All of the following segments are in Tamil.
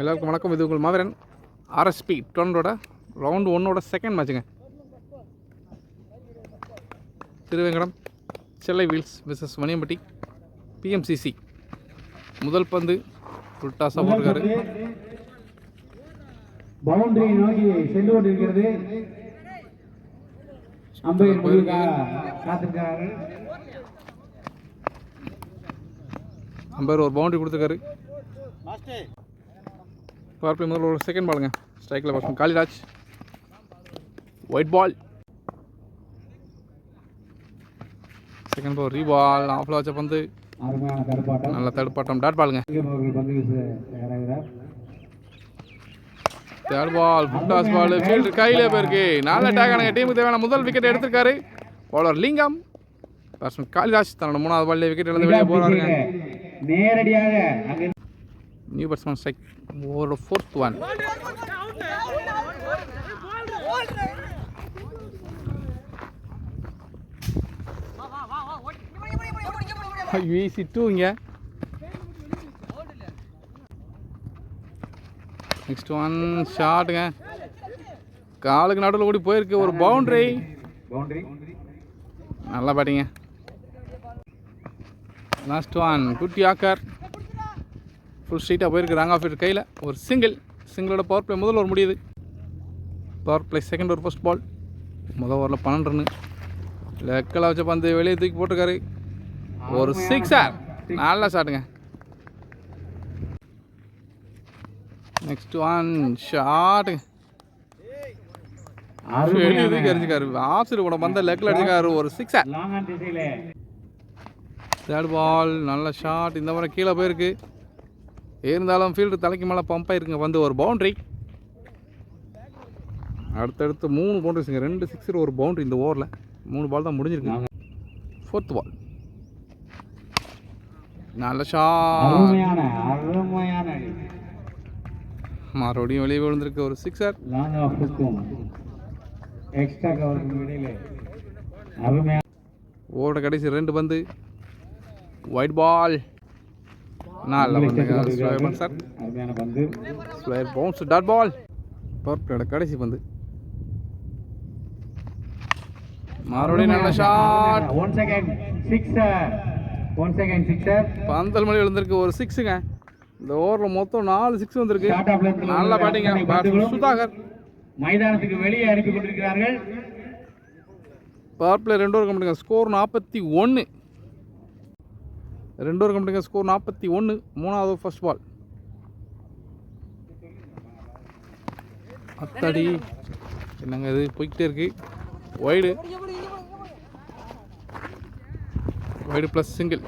எல்லாருக்கும் வணக்கம். இது உங்கள் மாவீரன். ஆர்எஸ்பி டொனோட ரவுண்ட் ஒன்னோட செகண்ட் மேட்சுங்க திருவேங்கடம் செல்லை வீல்ஸ் விசஸ் மணியம்பட்டி பிஎம்சிசி முதல் பந்து டாஸாக போட்டிருக்காரு. பவுண்டரி நோக்கி சென்று கொண்டிருக்கிறது. அம்பையர் காத்திருக்கிறார்கள். ஒரு பவுண்டரி கொடுத்துருக்காரு. பார்ப்பி முதல்ல ஒரு செகண்ட் பாலுங்க ஸ்ட்ரைக்கில் person Kaliraj white ball second ball reball ஆஃபில் வச்ச பந்து. நல்ல தடுப்பாட்டம். டாட் பாலுங்க தேர்ட் பால் புட்டாஸ் பால் ஃபீல்டு கையிலே போயிருக்கு. நல்ல டேக் ஆனங்க. டீமுக்கு தேவையான முதல் விக்கெட் எடுத்திருக்காரு. பவுலர் லிங்கம் பேட்ஸ்மேன் காளிதாஸ் தன்னோட மூணாவது பால்லே விக்கெட் இழந்து வெளியே போறாருங்க. நேரடியாக அங்கே நியூ பேட்ஸ்மேன் ஸ்ட்ரைக் ஒரு ஃபோர்த் ஒன் ஈஸி டூ இங்கே நெக்ஸ்ட் ஒன் ஷாட்டுங்க காலுக்கு நடுவில் ஓடி போயிருக்கு ஒரு பவுண்டரி பவுண்டரி நல்லா பேட்டிங்க லாஸ்ட் ஒன் குட்டி ஆக்கர் ஃபுல் ஸ்ட்ரீட்டாக போயிருக்கு ராங் ஆஃப் கையில். ஒரு சிங்கிள் சிங்கிளோட பவர் பிளே முதல் ஓவர் முடியுது. Power play second over first ball முதல் ஓவரில் பன்னெண்டு ரன்னு லெக்கில் வச்ச பந்து வெளியே தூக்கி போட்டிருக்காரு. ஒரு சிக்ஸர் நல்ல ஷாட்டுங்க நெக்ஸ்ட் ஒன் ஷாட்டுங்க வெளியே தூக்கி எறிஞ்சிக்காரு ஆஃப் சைடு கூட பந்த லெக்கில் அடிச்சிருக்காரு. ஒரு ஆன் திசையில தேர்ட் பால் நல்ல ஷாட் இந்த முறை கீழே போயிருக்கு. இருந்தாலும் ஃபீல்டு தலைக்கு மேலே பம்ப் ஆயிருக்குங்க வந்து ஒரு பவுண்ட்ரி அடுத்தடுத்து மூணு பவுண்டரிஸுங்க ரெண்டு சிக்ஸர் ஒரு பவுண்டரி இந்த ஓவரில் மூணு பால் தான் முடிஞ்சிருக்கு ஃபோர்த் பால் நல்ல அடி மறுபடியும் வெளியே விழுந்திருக்கு ஒரு சிக்ஸர் ஓவரோட கடைசி ரெண்டு பந்து. ஒயிட் பால் நல்ல sir. Slower bounce dot ball பர்ப்ளோட கடைசி பந்து. மறுபடியும் நல்ல shot one second sixer one second sixer பந்தல் மணி விழுந்திருக்கு ஒரு சிக்ஸுங்க இந்த ஓவரில் மொத்தம் நாலு சிக்ஸ் வந்திருக்கு. நல்ல பேட்டிங்க சுதாகர். மைதானத்துக்கு வெளியே அனுப்பி கொண்டிருக்கிறார்கள். பவர் பிளே ரெண்டு ஓவர் கம்பெனிங்க ஸ்கோர் நாற்பத்தி ஒன்று ரெண்டு ஒரு கம்பெனிங்க ஸ்கோர் நாற்பத்தி ஒன்று மூணாவது ஃபர்ஸ்ட் பால் அத்தாடி. என்னங்க இது? போய்கிட்டே இருக்கு. Wide wide plus single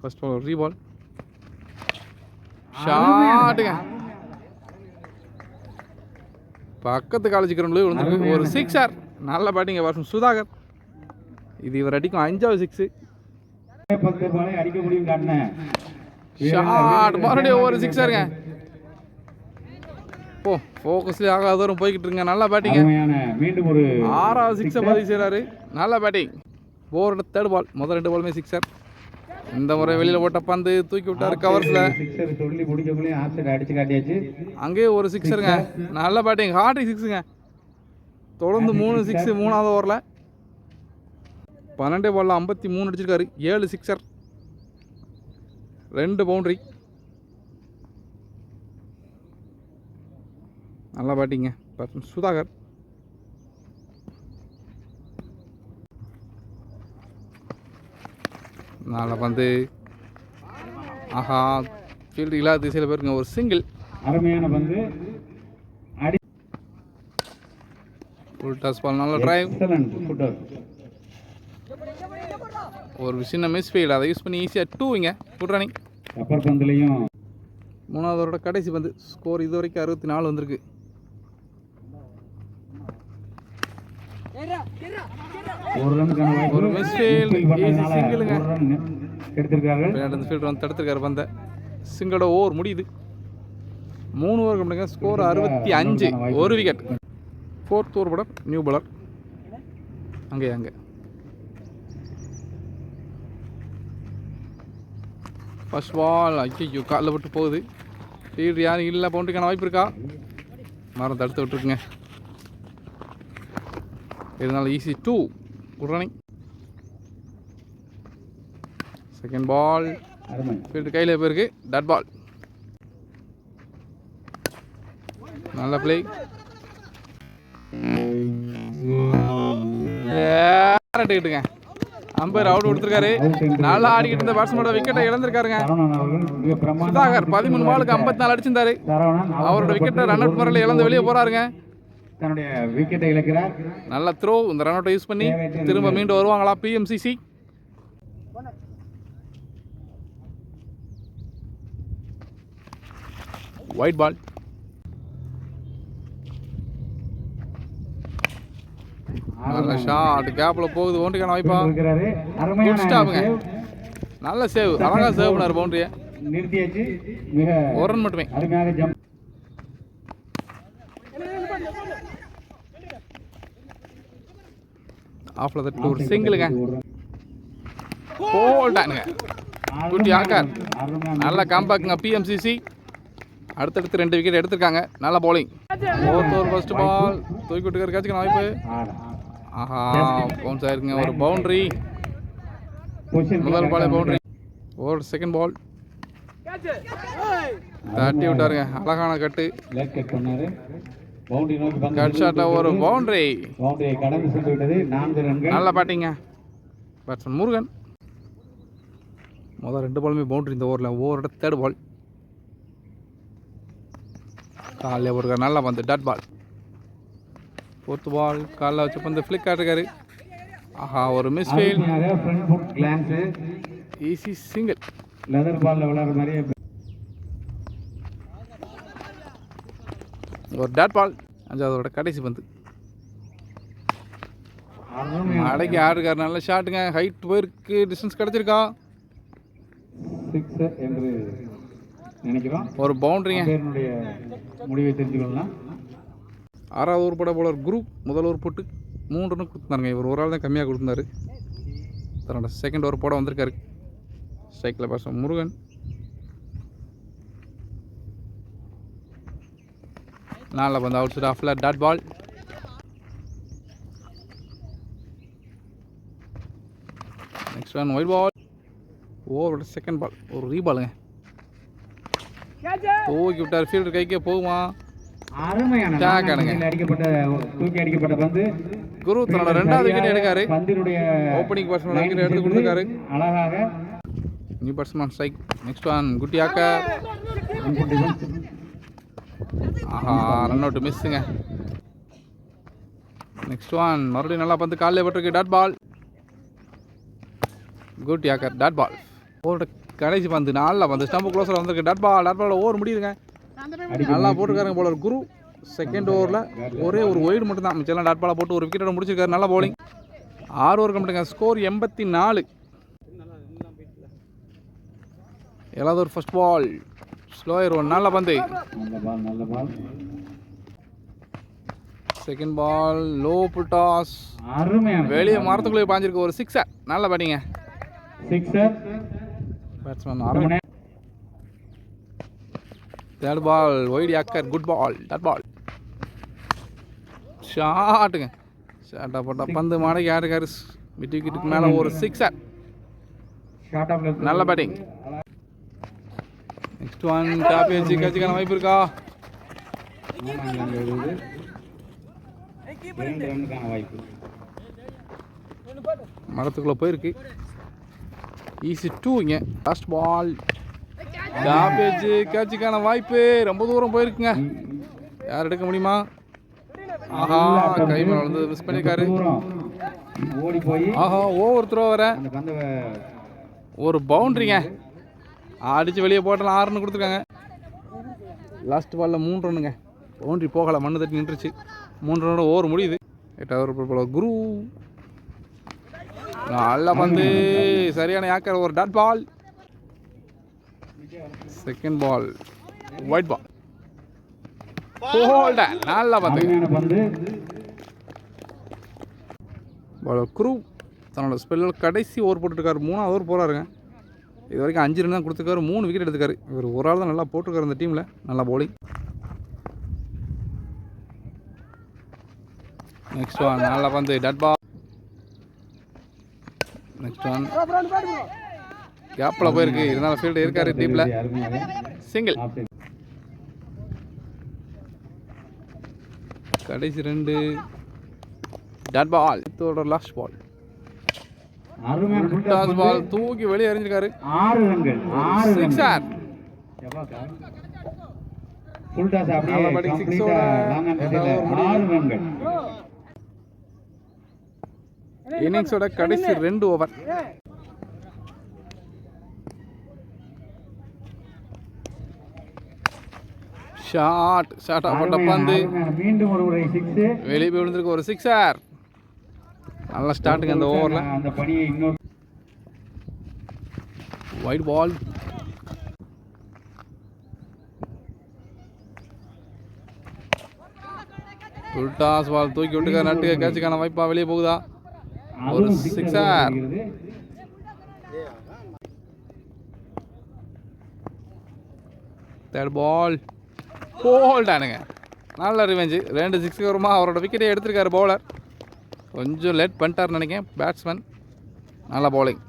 first ball reball ஷாட்டுங்க பக்கத்து காலேஜ் கிரவுண்டில் விழுந்துருக்கு ஒரு சிக்ஸர் நல்ல பேட்டிங்க வருஷம் சுதாகர். இது இவர் அடிக்கும் அஞ்சாவது சிக்ஸு பத்து பாலை அடிக்க முடியும் காட்டின ஷாட் மறுபடியும் ஒரு சிக்ஸருங்க போ ஃபோக்கஸ்லேயே ஆகாத தூரம் போய்கிட்டு இருங்க. நல்லா பேட்டிங்க அருமையான மீண்டும் ஒரு ஆறாவது சிக்ஸை பதிவு செய்கிறாரு நல்ல பேட்டிங் போரோட தேர்ட் பால் முதல் ரெண்டு பாலுமே சிக்ஸர் இந்த முறை வெளியில் போட்ட பந்து தூக்கி விட்டாரு கவர்ஸில் அங்கேயே ஒரு சிக்ஸருங்க நல்ல பேட்டிங் ஹார்டி சிக்ஸுங்க தொடர்ந்து மூணு சிக்ஸ் மூணாவது ஓவரில் பன்னெண்டே பாலில் ஐம்பத்தி மூணு அடிச்சிருக்காரு. ஏழு சிக்ஸர் ரெண்டு பவுண்ட்ரி நல்லா பேட்டிங்க சுதாகர். நல்ல பந்து. ஆஹா ஃபீல்டு இல்லாத திசையில் போயிருங்க ஒரு சிங்கிள் அருமையான பந்து. அடி ஃபுல் டாஸ் பால் நல்ல டிரைவ் ஒரு சின்ன மிஸ் ஃபீல்டு அதை யூஸ் பண்ணி ஈஸியாக டூ இங்க குட் ரன்னிங் ரப்பர் பந்துலையும். மூணாவதோட கடைசி பந்து. ஸ்கோர் இது வரைக்கும் அறுபத்தி நாலு வந்திருக்கு. ஒரு single-ங்க. ஒரு ரன் எடுத்திருக்கார்கள் விளையாட்டு ஃபீல்டர் வந்து தடுத்திருக்காரு பந்த. சிங்களோட ஓவர் முடியுது. மூணு ஓவர் கம்பெனிங்க ஸ்கோர் அறுபத்தி அஞ்சு. ஒரு விக்கெட் ஃபோர்த் ஓவர் படம் நியூ பவுலர் அங்கே அங்கே. ஃபர்ஸ்ட் பால் ஐயோ காலில் விட்டு போகுது. ஃபீல்டு யாரும் இல்லை பவுண்டரிக்கான வாய்ப்பு இருக்கா? மரம் தடுத்து விட்டுருக்குங்க. இருந்தாலும் easy two good running second ball field கையில் போயிருக்கு டட் பால் நல்ல பிளே ரெண்டுக்கிட்டுங்க அம்பர் அவுட் கொடுத்துருக்காரு. நல்லா ஆடிக்கிட்டு இருந்த பேட்ஸ்மேனோட விக்கெட்டை இழந்திருக்காருங்க. சுதாகர் பதிமூணு பாலுக்கு ஐம்பத்தி நாலு அடிச்சிருந்தாரு. அவரோட விக்கெட்டை ரன் அவுட் முறையில் இழந்து வெளியே போறாருங்க. தன்னுடைய விக்கெட்டை இழக்கிறார் நல்ல த்ரோ இந்த ரன் அவுட்டை யூஸ் பண்ணி திரும்ப மீண்டும் வருவாங்களா பிஎம்சிசி ஒயிட் பால் நல்ல ஷாட் கேப்பில் போகுது ஒன்றுக்கான வாய்ப்பா. இருக்கிறாரு குட் ஸ்டாப்புங்க. நல்ல சேவ் அழகா சேவ் பண்ணார் பவுண்டரியை நிறுத்தியாச்சு. மிக ஒரு ரன் மட்டுமே அருமையாக ஜம்ப் ஆஃப்ல தட்டு ஒரு சிங்கிளுங்க போல்டானுங்க குட்டி ஆக்கார் நல்ல காம்பேக்குங்க பிஎம்சிசி அடுத்தடுத்து ரெண்டு விக்கெட் எடுத்திருக்காங்க. நல்ல bowling. Fourth over first ball தூக்கி விட்டுக்கிற கேட்சுக்கான வாய்ப்பு ஆஹா பவுன்ஸ் ஆயிருக்குங்க. ஒரு பவுண்டரி முதல் பாலே பவுண்டரி ஒரு செகண்ட் பால் தட்டி விட்டாருங்க. அழகான கட்டு. கட் ஷாட்டில் ஒரு பவுண்டரி நல்ல பேட்டிங்க பேட்ஸ்மேன் முருகன். முதல் ரெண்டு பாலுமே பவுண்டரி இந்த ஓவரில் ஓவரோட தேர்ட் பால் காலையில் ஒரு நல்ல பந்து டாட் பால் ஃபோர்த் பால் காலைல வச்சு பந்து ஃப்ளிக் ஆட்டிருக்காரு ஆஹா ஒரு miss glance easy single leather பால்ல விளையாடுற மாதிரியே ஒரு டாட் பால் அஞ்சாவதோட கடைசி பந்து. அடக்கி ஆடுக்காரு நல்ல ஷாட்டுங்க ஹைட் போயிருக்கு டிஸ்டன்ஸ் கிடச்சிருக்கா? சிக்ஸ் என்று நினைக்கிறோம். ஒரு பவுண்டரிங்க முடிவை தெரிஞ்சு கொள்ளலாம் ஆறாவது ஓவர் போட போலர் குரூப் முதல் ஓவர் போட்டு மூணு ரன் கொடுத்தாருங்க இவர் ஒரு ஆள் தான் கம்மியாக கொடுத்தாரு தன்னோட செகண்ட் ஓவர் போட வந்திருக்காரு ஸ்ட்ரைக்கில் பேச முருகன். நாளில் வந்து அவுட் சைட் ஆஃபில் dot ball next one wide ball ஓவரோட second ball ஒரு ரீபாலுங்க தூக்கி விட்டார். ஃபீல்டர் கைக்கே போகுமா? அடிக்கப்பட்ட தூக்கி அடிக்கப்பட்ட பந்து. குரு தன்னோட ரெண்டாவது விக்கெட் எடுக்காரு. பந்தினுடைய ஓப்பனிங் பேட்ஸ்மேன் விக்கெட் எடுத்து கொடுத்துருக்காரு. அழகாக new batsman strike next one குட்டி ஆக்க ஆஹா ரன் அவுட் மிஸ்ஸுங்க நெக்ஸ்ட் ஒன் மறுபடியும் நல்லா பந்து காலையில் பட்டிருக்கு. Dot ball good yorker dot ball ஓவரோட கடைசி பந்து நல்லா பந்து. ஸ்டம்பு க்ளோஸில் வந்திருக்கு. Dot ball dot ball over முடியுதுங்க. நல்லா போட்டுருக்காருங்க போலர் குரு செகண்ட் ஓவரில் ஒரே ஒரு ஒய்டு மட்டும் தான் மிச்சம் டாட் போட்டு ஒரு விக்கெட்டோட முடிச்சிருக்காரு. நல்லா bowling. ஆறு ஓவர் கம்பிட்டுங்க ஸ்கோர் எண்பத்தி நாலு ஏழாவது ஒரு ஃபர்ஸ்ட் பால் ஸ்லோயர் ஒன் நல்ல பந்து. செகண்ட் பால் லோ புட்டாஸ் வெளியே மரத்துக்குள்ளே பாஞ்சிருக்கு. ஒரு சிக்ஸர் நல்ல பேட்டிங்க sixer batsman third ball wide yorker good ball dot ball ஷாட்டுங்க ஷாட்டாக போட்டால் பந்து மாடைக்கு யாருக்காரு விட்டு விக்கெட்டுக்கு மேலே ஒரு சிக்ஸர் ஷார்ட் ஆஃப் நல்ல பேட்டிங் நெக்ஸ்ட் ஒன் டாப் வச்சு கட்சிக்கான வாய்ப்பு இருக்கா? மரத்துக்குள்ளே போயிருக்கு. ஈஸி டூ இங்கே லாஸ்ட் பால் டாபேஜ் கேட்சுக்கான வாய்ப்பு. ரொம்ப தூரம் போயிருக்குங்க. யார் எடுக்க முடியுமா? ஆஹா கை வளர்ந்து மிஸ் பண்ணியிருக்காரு. ஓடி போய் ஆஹா ஓவர் த்ரோ வர ஒரு பவுண்டரிங்க அடித்து வெளியே போட்டலாம் ஆறுன்னு கொடுத்துருக்காங்க. லாஸ்ட் பாலில் மூணு ரன்னுங்க. பவுண்டரி போகலை மண்ணு தட்டி நின்றுச்சு. மூணு ரன்னோட ஓவர் முடியுது. எட்டாவது போல குரு. நல்ல பந்து. சரியான யாக்கர் ஒரு dot ball second ball white ball ஹோல்ட நல்லா பந்து அருமையான குரு தன்னோட ஸ்பெல்லில் கடைசி ஓவர் போட்டுருக்காரு. மூணாவது ஓவர் போகிறாருங்க இது வரைக்கும் அஞ்சு ரன் தான் கொடுத்துருக்காரு. மூணு விக்கெட் எடுத்துக்காரு. இவர் ஒரு ஆள் தான் நல்லா போட்டிருக்காரு இந்த டீமில் நல்லா bowling. நெக்ஸ்ட் ஒன் நல்லா பந்து டட் பால் நெக்ஸ்ட் ஒன் கேப்பில் போயிருக்கு. இருந்தாலும் ஃபீல்டு இருக்காரு டீமில் சிங்கிள் கடைசி ரெண்டு. டட் பால் இதோட லாஸ்ட் பால் டாஸ். பால் தூக்கி வெளியே எறிஞ்சிருக்காரு. ஆறு ரன்கள் ஆறு சிக்ஸ் ரன்கள் ஆர் ஃபுல் டாஸ் அப்படியே ரன்கள். இன்னிங்ஸோட கடைசி ரெண்டு ஓவர் ஷாட் ஷாட் போட்ட பந்து. மீண்டும் ஒரு முறை சிக்ஸ் வெளியே போய் விழுந்திருக்கு ஒரு சிக்ஸர் நல்ல ஸ்டார்ட்டுங்க அந்த ஓவரில் அந்த பணியை இன்னொரு ஒயிட் பால் டாஸ் பால் தூக்கி விட்டுக்க நட்டு கேட்சுக்கான வாய்ப்பா வெளியே போகுதா? ஒரு. வருகிறது. தேர்ட் பால் போல்டானுங்க நல்ல ரிவெஞ்சு ரெண்டு சிக்ஸ் வருமா? அவரோட விக்கெட்டே எடுத்திருக்காரு பவுலர் கொஞ்சம் லேட் பண்ணிட்டாருன்னு நினைக்கிறேன். பேட்ஸ்மேன் நல்ல பவுலிங்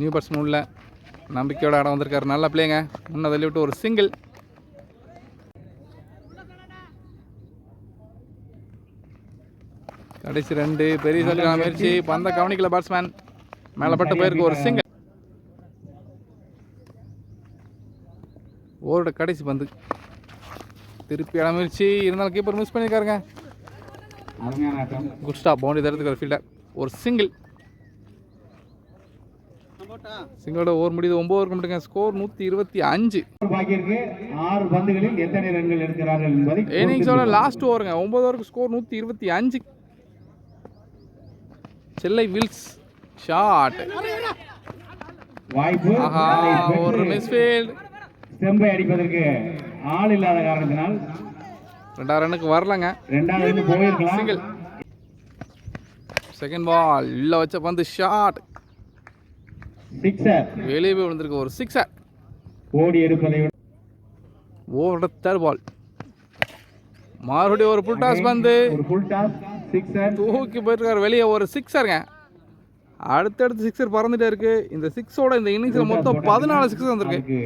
நியூ பேட்ஸ்மேன் உள்ள நம்பிக்கையோட ஆட வந்திருக்காரு. நல்ல பிள்ளைங்க முன்ன தள்ளி விட்டு ஒரு சிங்கிள் கடைசி ரெண்டு பெரிய சொல்லிக்கான முயற்சி. பந்த கவனிக்கல பேட்ஸ்மேன் மேலே பட்டு போயிருக்கு ஒரு சிங்கிள் ஓவரோட கடைசி பந்து. திருப்பி இடம் முயற்சி. இருந்தாலும் கீப்பர் மிஸ் பண்ணியிருக்காருங்க குட் ஸ்டாப் பவுண்டரி தரத்துக்கு ஃபீல்டர் ஒரு சிங்கிள் சிங்கிளோட ஓவர் முடியுது. ஒம்பது ஓவர் மட்டுங்க. ஸ்கோர் நூற்றி இருபத்தி அஞ்சு. ஆறு பந்துகளில் எத்தனை ரன்கள் எடுக்கிறார்கள் என்பதை இன்னிங்ஸோட லாஸ்ட் ஓவருங்க ஒம்பது ஓவருக்கு ஸ்கோர் நூற்றி இருபத்தி அஞ்சு. செல்லை வில்ஸ் ஷாட். வாய்ப்பு. ஆஹா ஒரு மிஸ்ஃபீல்ட் செம்பை அடிப்பதற்கு ஆள் இல்லாத காரணத்தினால் ரெண்டாவது ரன்னுக்கு வரலங்க. ரெண்டாவது போயிருக்கலாம். சிங்கிள் செகண்ட் பால் உள்ள வச்ச பந்து ஷாட். சிக்ஸர் வெளியே போய் விழுந்திருக்கு ஒரு சிக்ஸர் ஓடி எடுப்பதை விட ஓவரோட தேர்ட் பால் மறுபடியும் ஒரு புல் டாஸ் பந்து. ஒரு ஃபுல் டாஸ் தூக்கி போயிருக்காரு வெளியே ஒரு சிக்ஸருங்க அடுத்தடுத்து சிக்ஸர் பறந்துட்டே இருக்கு. இந்த சிக்ஸோட இந்த இன்னிங்ஸில் மொத்தம் பதினாலு சிக்ஸ் வந்திருக்கு.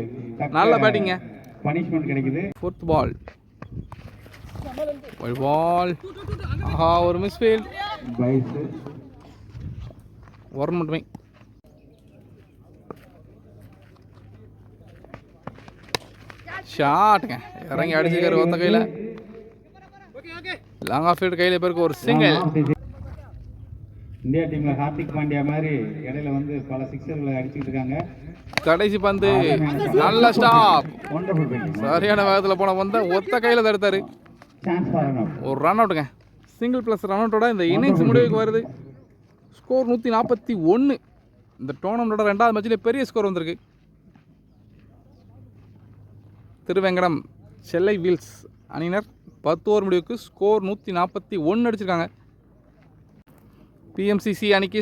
நல்ல பேட்டிங்க பனிஷ்மெண்ட் கிடைக்குது. ஃபோர்த் பால் ஒரு பால் ஆஹா ஒரு மிஸ்ஃபீல்ட் பைஸ் ஒரு மட்டுமே ஷாட்டுங்க இறங்கி அடிச்சுக்காரு ஒத்த கையில். லாங் ஆஃப் ஃபீல்டு கையில் பேருக்கு ஒரு சிங்கிள் இந்தியா டீம்ல ஹார்திக் பாண்டியா மாதிரி இடையில வந்து பல சிக்ஸர்களை அடிச்சுட்டு இருக்காங்க. கடைசி பந்து. நல்ல ஸ்டாப் சரியான வேகத்தில் போன பந்த ஒத்த கையில் தடுத்தாரு. ஒரு ரன் அவுட்டுங்க சிங்கிள் ப்ளஸ் ரன் அவுட்டோட இந்த இன்னிங்ஸ் முடிவுக்கு வருது. ஸ்கோர் நூற்றி நாற்பத்தி ஒன்று இந்த டோர்னமெண்ட்டோட ரெண்டாவது மேட்ச்லேயே பெரிய ஸ்கோர் வந்திருக்கு. திருவேங்கடம் செல்லை வீல்ஸ் அணியினர் பத்து ஓவர் முடிவுக்கு ஸ்கோர் நூற்றி நாற்பத்தி ஒன்று அடிச்சிருக்காங்க. பிஎம்சிசி அணிக்கு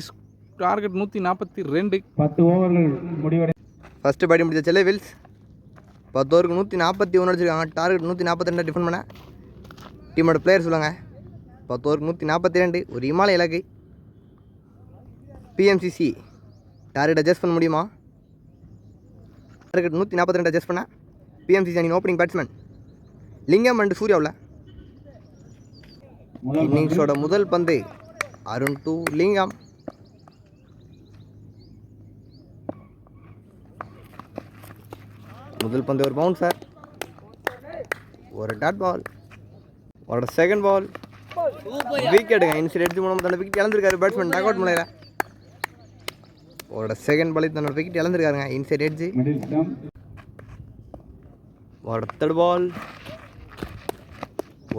டார்கெட் நூற்றி நாற்பத்தி ரெண்டு. பத்து ஓவர்கள் முடிவடை ஃபஸ்ட்டு பேட்டிங் முடிச்ச செல்லை வில்ஸ் பத்து ஓவருக்கு நூற்றி நாற்பத்தி ஒன்று அடிச்சிருக்காங்க. டார்கெட் நூற்றி நாற்பத்தி ரெண்டு டிஃபன் பண்ண டீமோட பிளேயர் சொல்லுங்க பத்து ஓவருக்கு நூற்றி நாற்பத்தி ரெண்டு. ஒரு இமாலய இலக்கை. பிஎம்சிசி டார்கெட் அட்ஜஸ்ட் பண்ண முடியுமா? டார்கெட் நூற்றி நாற்பத்தி ரெண்டு அட்ஜஸ்ட் பண்ண. பிஎம்சிசி அணியின் ஓப்பனிங் பேட்ஸ்மேன் லிங்கம் அண்ட் சூர்யாவில் இன்னிங்ஸோட முதல் பந்து அருண் டூ லிங்கம். முதல் பந்து ஒரு பவுன்சர் ஒரு டாட் பால் ஒரு செகண்ட் பால் விக்கெட்டுங்க இன்சைட் எடுத்து மூணு தன்னோட விக்கெட் இழந்திருக்காரு பேட்ஸ்மேன் டக் அவுட் முறையில் ஒரு செகண்ட் பால் தன்னோட விக்கெட் இழந்திருக்காருங்க. இன்சைட் எட்ஜி ஒரு தேர்ட் பால்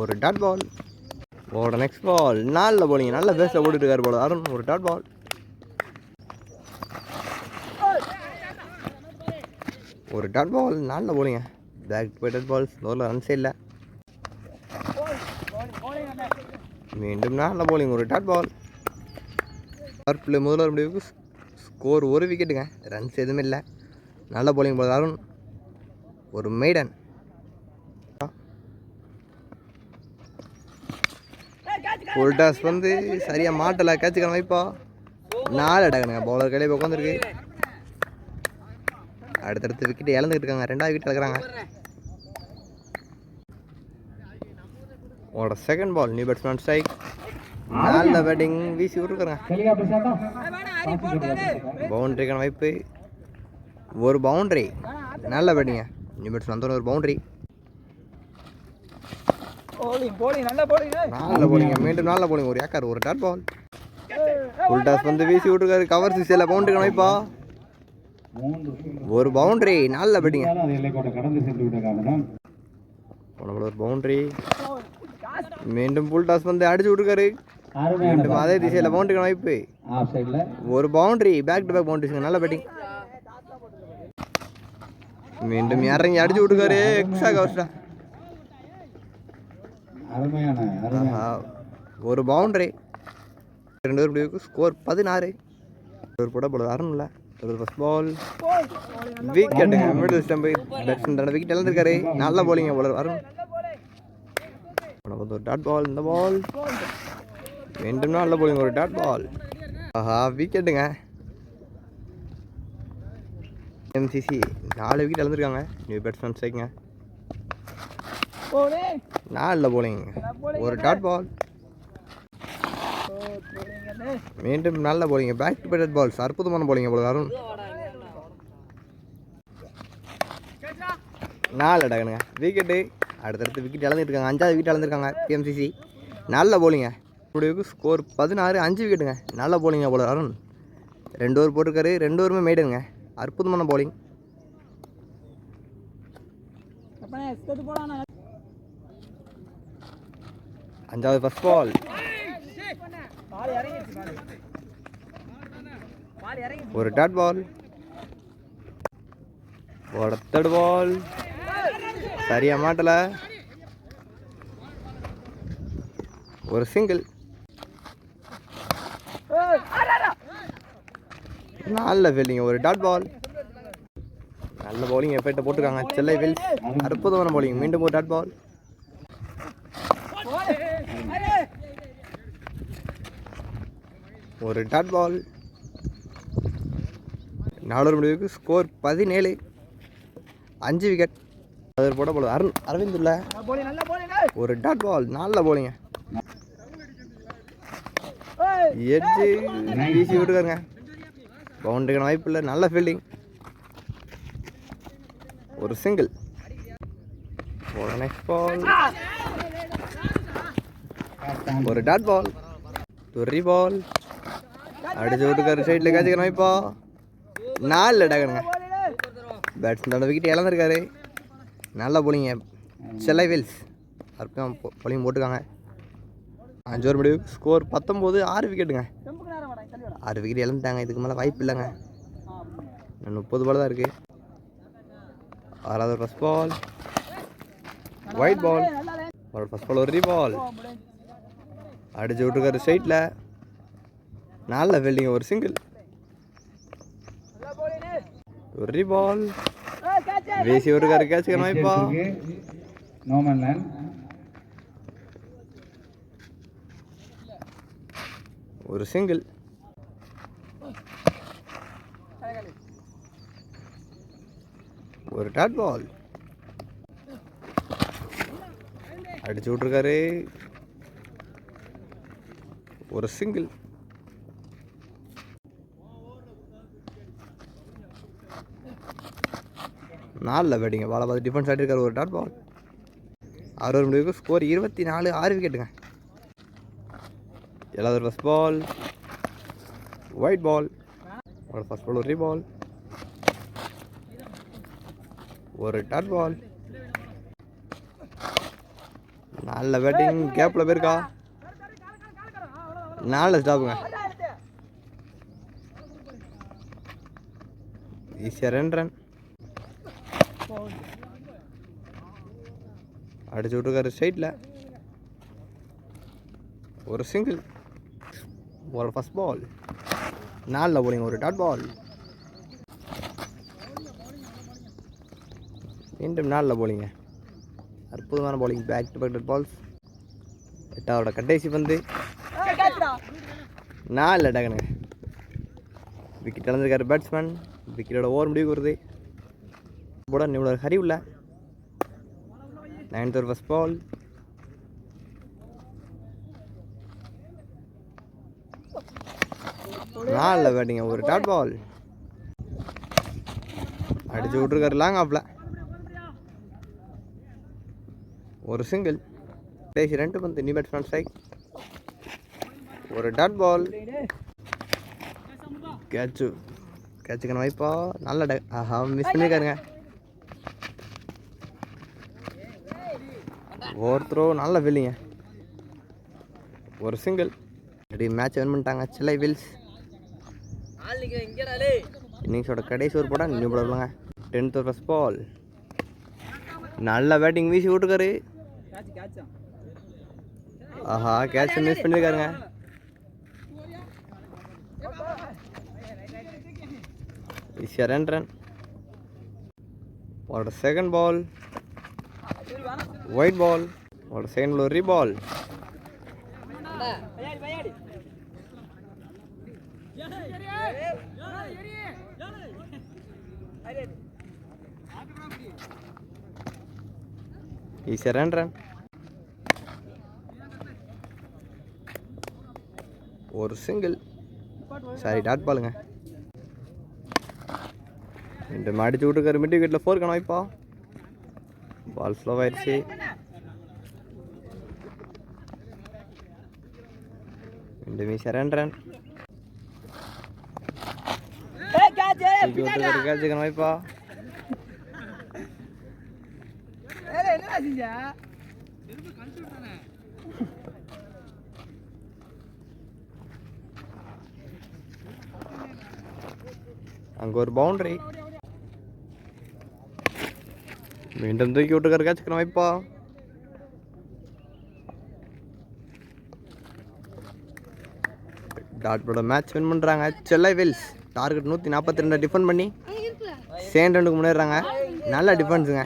ஒரு டாட் பால் ஓட நெக்ஸ்ட் பால் நாளில் போலிங்க நல்ல பேஸில் போட்டுட்டு இருக்கார் போல. அருண் ஒரு டாட் பால் ஒரு டாட் பால் நாளில் போலிங்க பேக் போய்டட் பால் ஸ்லோவில் ரன்ஸே இல்லை. மீண்டும் நாளில் போலிங்க ஒரு டாட் பால் பவர் முதல்வர் முடிவுக்கு ஸ்கோர் ஒரு விக்கெட்டுங்க ரன்ஸ் எதுவுமே இல்லை. நல்ல போலிங் போல். அருண் ஒரு மெய்டன் ஒரு டாஸ் வந்து சரியாக மாட்டலை. கேட்சுக்கணும் வைப்பா. நாலு அடக்கணுங்க பவுலர் கையிலே உட்காந்துருக்கு அடுத்தடுத்து விக்கெட் இழந்துக்கிட்டு இருக்காங்க. ரெண்டாவது விக்கெட் இழக்கிறாங்க. உங்களோட second ball new batsman strike நல்ல பேட்டிங் வீசி விட்டுருக்குறாங்க பவுண்ட்ரிக்கான வாய்ப்பு ஒரு பவுண்டரி நல்ல பேட்டிங்க நியூ பேட்ஸ்மேன் ஒரு பவுண்டரி நல்ல போலிங்க மீண்டும் நல்ல போலிங்க ஒரு ஏக்கர் ஒரு டாட் பால் ஃபுல் டாஸ் வந்து வீசி விட்டுருக்காரு கவர் சிக்ஸில் பவுண்டரி வைப்பா ஒரு பவுண்டரி நல்ல பேட்டிங்க அது ஒரு பவுண்டரி மீண்டும் ஃபுல் டாஸ் வந்து அடிச்சு விட்டுருக்காரு. மீண்டும் அதே திசையில் பவுண்டரி வாய்ப்பு ஒரு பவுண்டரி பேக் டு பேக் பவுண்டரிஸுங்க நல்ல பேட்டிங் மீண்டும் இறங்கி அடிச்சு விட்டுருக்காரு எக்ஸா கவர்ஸ்டா அருமையான ஒரு பவுண்டரி ரெண்டு பேர் முடிவுக்கு ஸ்கோர் பதினாறு. ஒரு போட போல வரணும்ல. ஒரு ஃபஸ்ட் பால் விக்கெட்டுங்க மிடில் ஸ்டம்பு பேட்ஸ்மேன் விக்கெட் இழந்திருக்காரு. நல்ல bowling போல வரும் ஒரு டாட் பால் இந்த பால் மீண்டும் நல்ல bowling ஒரு டாட் பால் ஆஹா விக்கெட்டுங்க எம்சிசி நாலு விக்கெட் இழந்திருக்காங்க. நியூ பேட்ஸ்மேன் ஸ்ட்ரைக்குங்க நாலில் bowling. ஒரு டாட் பால் மீண்டும் நல்ல bowling. Back to batted balls அற்புதமான bowling போல அருண் நாலு அடகனுங்க விக்கெட்டு அடுத்தடுத்து விக்கெட் இழந்துட்டு இருக்காங்க அஞ்சாவது விக்கெட் இழந்திருக்காங்க. பிஎம்சிசி நல்ல bowling முடிவுக்கு ஸ்கோர் பதினாறு அஞ்சு விக்கெட்டுங்க நல்ல bowling போல அருண் ரெண்டு ஓவர் போட்டிருக்காரு. ரெண்டு ஓவருமே மேடுங்க அற்புதமான bowling. அஞ்சாவது ஃபர்ஸ்ட் பால் ஒரு டாட் பால் ஒரு பால் சரியா மாட்டல ஒரு சிங்கிள் நல்ல ஃபீல்டிங் ஒரு டாட் பால் நல்ல பவுலிங் எஃபெக்ட் போட்டிருக்காங்க. செல்லை வெல் அற்புதமான பவுலிங் மீண்டும் ஒரு டாட் பால் ஒரு டாட் பால் நாலு முடிவுக்கு ஸ்கோர் பதினேழு. அஞ்சு விக்கெட் அது போட போல. அருண் அரவிந்த் உள்ள ஒரு டாட் பால் நல்ல போலிங்க எட்ஜு வீசி விட்டுக்காருங்க பவுண்டரிக்கான வாய்ப்பு இல்லை. நல்ல ஃபீல்டிங் ஒரு சிங்கிள் நெக்ஸ்ட் பால் ஒரு டாட் பால் துரி பால் அடிச்சு விட்டுக்காரு சைடில் காய்ச்சிக்கிறோம் இப்போ. நாலு டகனுங்க. பேட்ஸ்மேனோட தன்னோட விக்கெட் இழந்திருக்காரு. நல்லா போலிங்க செல்லை வெல்ஸ். அற்புதம் போலிங் போட்டுக்காங்க அஞ்சு ஒரு முடிவு. ஸ்கோர் பத்தொம்போது ஆறு விக்கெட்டுங்க ஆறு விக்கெட் இழந்துட்டாங்க. இதுக்கு மேலே வாய்ப்பு இல்லைங்க. முப்பது பால் தான் இருக்குது ஆறாவது ஃபஸ்ட் பால் ஒயிட் பால் ஒரு ஃபஸ்ட் பால் ஒரு பால் அடிச்சு விட்டுருக்காரு ஸ்ட்ரைட்டில் நல்ல ஃபீல்டிங் ஒரு சிங்கிள் ஒரு பால் வீசி விட்டுருக்காரு கேட்சுக்கணும் இப்போ நோமன் ஒரு சிங்கிள் ஒரு டாட் பால் அடிச்சு விட்ருக்காரு ஒரு சிங்கிள் நாலில் பேட்டிங்க பால பார்த்து டிஃபென்ஸ் ஆகிட்டு ஒரு டாட் பால் ஆறு ஒரு முடிவுக்கு ஸ்கோர் இருபத்தி நாலு ஆறு விக்கெட்டுங்க எல்லாவது ஃபஸ்ட் பால் ஒயிட் பால் ஒரு ஃபஸ்ட் பால் ஒரு பால் ஒரு டாட் பால் நல்ல பேட்டிங் கேப்பில் போயிருக்கா? நாலில் ஸ்டாப்புங்க ஈஸியாக ரெண்டு ரன் அடிச்சு விட்ருக்காரு ஸ்ட்ரைட்டில் ஒரு சிங்கிள் ஒரு ஃபஸ்ட் பால் நாலில் போலிங்க ஒரு டாட் பால் மீண்டும் நாலில் போலிங்க அற்புதமான bowling back to back dot balls எட்டாவோட கடைசி பந்து. நாளில் டக்குனுங்க விக்கெட் இழந்திருக்காரு பேட்ஸ்மேன் விக்கெட்டோட ஓவர் முடிவுக்கு வருது. போட இவ்வளோ ஹரி உள்ள. நைன்த் ஒரு ஃபஸ்ட் பால் நாலில் பேட்டிங்க ஒரு டாட் பால் அடிச்சு விட்ருக்காரு லாங் ஒரு சிங்கிள் பேசி ரெண்டு பந்து நியூ பேட்ஸ்மேன் ஸ்ட்ரைக் ஒரு டாட் பால் கேட்சு கேட்சுக்கான வாய்ப்பா நல்ல ட ஆஹா மிஸ் பண்ணியிருக்காருங்க ஒரு த்ரோ நல்ல வில்லிங்க. ஒரு சிங்கிள் அப்படி மேட்ச் வின் பண்ணிட்டாங்க செல்லை வில்ஸ். இன்னிங்ஸோட கடைசி ஒரு போட நியூ படம் டென்த் ஒரு ஃபஸ்ட் பால் நல்ல பேட்டிங் வீசி விட்டுருக்காரு. ஆஹா கேட்ச் மிஸ் பண்ணியிருக்காருங்க ஈஸியாக ரன் ரன் அவரோட செகண்ட் பால் ஒயிட் பால் அவரோட செகண்ட் பால் ரீ பால் ஈஸியாக ரன் ஒரு சிங்கிள் சாரி டாட் பாலுங்க ரெண்டு மாடிச்சு விட்டுருக்காரு மிட் விக்கெட்டில் ஃபோர் வாய்ப்பா பால் ஸ்லோ ஆயிடுச்சு ரெண்டு மீஸ் ரன் ரன் கேட்சுக்கான வாய்ப்பா அங்கே ஒரு பவுண்டரி மீண்டும் தூக்கி விட்டுக்காரு கேட்சுக்கான வாய்ப்பா டாட் மேட்ச் வின் பண்ணுறாங்க செல்லை வில்ஸ் டார்கெட் நூற்றி நாற்பத்தி ரெண்டு டிஃபெண்ட் பண்ணி செகண்ட் ரெண்டுக்கு முன்னேறாங்க நல்ல டிஃபென்ஸுங்க